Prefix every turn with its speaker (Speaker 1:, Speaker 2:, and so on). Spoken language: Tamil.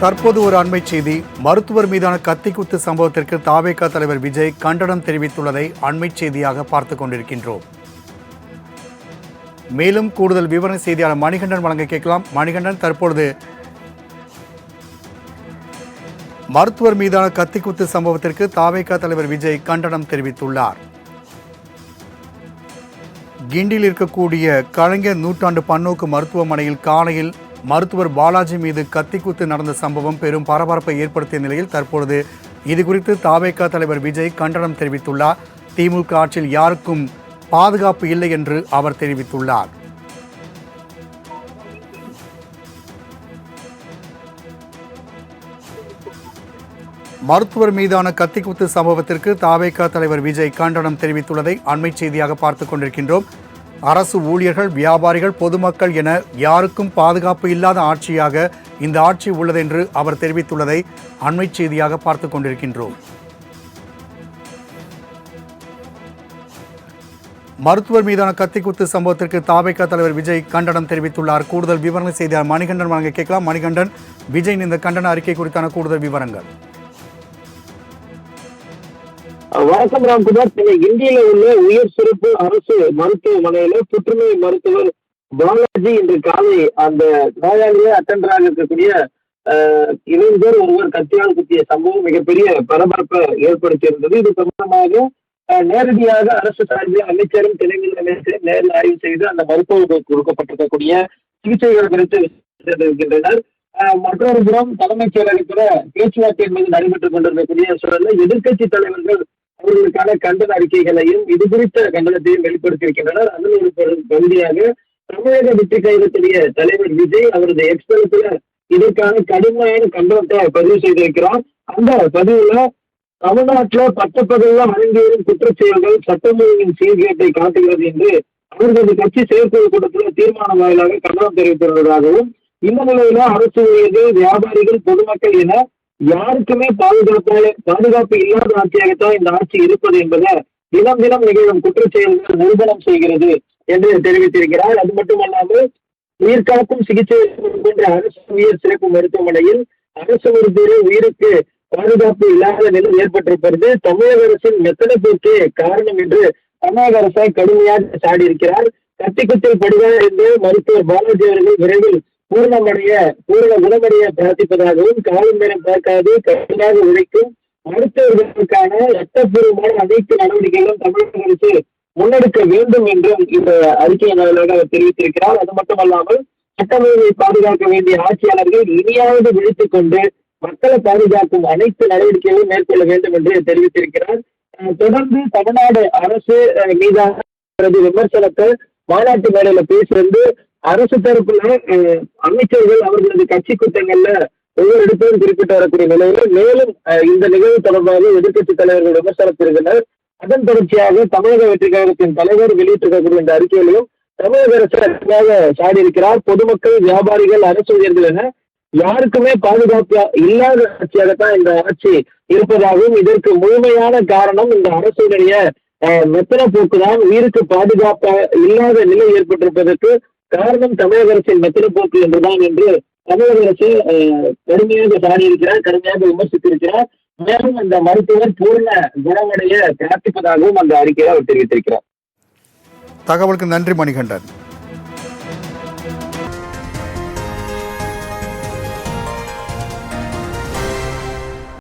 Speaker 1: தற்போது ஒரு அண்மை செய்தி. மருத்துவர் மீதான கத்திக்குத்து சம்பவத்திற்கு தாவேகா தலைவர் விஜய் கண்டனம் தெரிவித்துள்ளதை அண்மை செய்தியாக பார்த்துக் கொண்டிருக்கின்றோம். மேலும் கூடுதல் விவரண செய்தியாளர் மணிகண்டன் வழங்க கேட்கலாம். மணிகண்டன் தற்பொழுது மருத்துவர் மீதான கத்திக்குத்து சம்பவத்திற்கு தாவேகா தலைவர் விஜய் கண்டனம் தெரிவித்துள்ளார். கிண்டியில் இருக்கக்கூடிய கலைஞர் நூற்றாண்டு பன்னோக்கு மருத்துவமனையில் காலையில் மருத்துவர் பாலாஜி மீது கத்திக்குத்து நடந்த சம்பவம் பெரும் பரபரப்பை ஏற்படுத்திய நிலையில் தற்பொழுது இது குறித்து தாவேகா தலைவர் விஜய் கண்டனம் தெரிவித்துள்ளார். திமுக ஆட்சியில் யாருக்கும் பாதுகாப்பு இல்லை என்று அவர் தெரிவித்துள்ளார். மருத்துவர் மீதான கத்திக்குத்து சம்பவத்திற்கு தாவேகா தலைவர் விஜய் கண்டனம் தெரிவித்துள்ளதை அண்மை செய்தியாக பார்த்துக் கொண்டிருக்கின்றோம். அரசு ஊழியர்கள் வியாபாரிகள் பொதுமக்கள் என யாருக்கும் பாதுகாப்பு இல்லாத ஆட்சியாக இந்த ஆட்சி உள்ளது என்று அவர் தெரிவித்துள்ளதை அண்மை செய்தியாக பார்த்துக் கொண்டிருக்கின்றோம். மருத்துவர் மீதான கத்திக்குத்து சம்பவத்திற்கு தாவேகா தலைவர் விஜய் கண்டனம் தெரிவித்துள்ளார். கூடுதல் விவரங்கள் செய்தியாளர் மணிகண்டன் வழங்க கேட்கலாம். மணிகண்டன் விஜயின் இந்த கண்டன அறிக்கை குறித்தான கூடுதல் விவரங்கள்.
Speaker 2: வணக்கம் ராம்குமார். இந்தியில உள்ள உயர் சிறப்பு அரசு மருத்துவமனையில புற்றுநோய் மருத்துவர் பாலாஜி இன்று காலை அந்த நோயாளியை அட்டெண்டராக இருக்கக்கூடிய இளைஞர் ஒருவர் கத்தியால் குத்திய சம்பவம் மிகப்பெரிய பரபரப்பை ஏற்படுத்தியிருந்தது. இது சம்பந்தமாக நேரடியாக அரசு சார்பில் அமைச்சரும் துணைநிலை அமைச்சரும் நேரில் ஆய்வு செய்து அந்த மருத்துவர்களுக்கு கொடுக்கப்பட்டிருக்கக்கூடிய சிகிச்சைகள் குறித்து இருக்கின்றனர் மற்றொரு புறம் தலைமைச் செயலகத்துல பேச்சுவார்த்தை என்பது நடைபெற்றுக் கொண்டிருக்கக்கூடிய சூழலில் எதிர்க்கட்சி தலைவர்கள் அவர்களுக்கான கண்டன அறிக்கைகளையும் இது குறித்த கண்டனத்தையும் வெளிப்படுத்தியிருக்கின்றனர் அதன் ஒரு பகுதியாக தமிழக வெற்றி கழகத்துடைய தலைவர் விஜய் அவரது எக்ஸ்பிரஸ்ல இதற்கான கடுமையான கண்டனத்தை பதிவு செய்திருக்கிறார். அந்த பதிவுல தமிழ்நாட்டுல பட்டப்பகல்ல வழங்கி வரும் குற்றச்செயல்கள் சட்டம் ஒழுங்கின் சீர்கேட்டை காட்டுகிறது என்று அவர்களது கட்சி செயற்குழு கூட்டத்தில் தீர்மானம் வாயிலாக கண்டனம் தெரிவித்துள்ளதாகவும் இந்த நிலையில அரசு ஊழியர்கள் வியாபாரிகள் பொதுமக்கள் என யாருக்குமே பாதுகாப்பு பாதுகாப்பு இல்லாத ஆட்சியாகத்தான் இந்த ஆட்சி இருப்பது என்பதை தினம் தினம் நிகழும் குற்றச்செயல்கள் நிரூபணம் செய்கிறது என்று தெரிவித்திருக்கிறார். அது மட்டுமல்லாமல் உயிர்காக்கும் சிகிச்சை என்ற அரசு உயர் சிறப்பு மருத்துவமனையில் அரசு மருத்துவரை உயிருக்கு பாதுகாப்பு இல்லாத நிலை ஏற்பட்டிருப்பது தமிழக அரசின் மெத்தனை போக்கே காரணம் என்று தமிழக அரசை கடுமையாக சாடியிருக்கிறார். கத்திக்குத்தில் படுவார் என்று மருத்துவர் பாலாஜி அவர்கள் விரைவில் பூர்ணமடைய பூர்ண குணமடைய பிரார்த்திப்பதாகவும் காலம் நேரம் பார்க்காது கடுமையாக உழைக்கும். மருத்துவர்களுக்கான சட்டப்பூர்வமான அனைத்து நடவடிக்கைகளும் தமிழக அரசு முன்னெடுக்க வேண்டும் என்றும் இந்த அறிக்கையின் அவர் தெரிவித்திருக்கிறார். அது மட்டுமல்லாமல் சட்டம் பாதுகாக்க வேண்டிய ஆட்சியாளர்கள் இனியாவது விழித்துக் கொண்டு மக்களை பாதுகாக்கும் அனைத்து நடவடிக்கைகளையும் மேற்கொள்ள வேண்டும் என்று தெரிவித்திருக்கிறார். தொடர்ந்து தமிழ்நாடு அரசு மீதான அவரது விமர்சனத்தை மாநாட்டு மேடையில பேசியிருந்து அரசு தரப்புல அமைச்சர்கள் அவர்களது கட்சி கூட்டங்கள்ல ஒவ்வொரு இடத்திலும் குறிப்பிட்டு வரக்கூடிய நிலையில மேலும் இந்த நிகழ்வு தொடர்பாக எதிர்க்கட்சி தலைவர்கள் விமர்சனத்திருந்தனர். அதன் தொடர்ச்சியாக தமிழக வெற்றி கழகத்தின் தலைவர் வெளியிட்டிருக்கக்கூடிய இந்த அறிக்கையிலையும் தமிழக அரசு அதிகமாக சாடியிருக்கிறார். பொதுமக்கள் வியாபாரிகள் அரசு ஊழியர்கள் என யாருக்குமே பாதுகாப்பு இல்லாத ஆட்சியாகத்தான் இந்த ஆட்சி இருப்பதாகவும் இதற்கு முழுமையான காரணம் இந்த அரசுடைய மெத்தன போக்குதான். உயிருக்கு பாதுகாப்பா இல்லாத நிலை ஏற்பட்டிருப்பதற்கு காரணம் தமிழக அரசின் மெத்தன போக்கு என்றுதான் என்று தமிழக அரசு அஹ், கடுமையாக பாடியிருக்கிறார் கடுமையாக விமர்சித்திருக்கிறார். மேலும் அந்த மருத்துவர் பூர்ண குணமடைய பிரார்த்திப்பதாகவும் அந்த அறிக்கையை அவர் தெரிவித்திருக்கிறார்.
Speaker 1: தகவலுக்கு நன்றி மணிகண்டன்.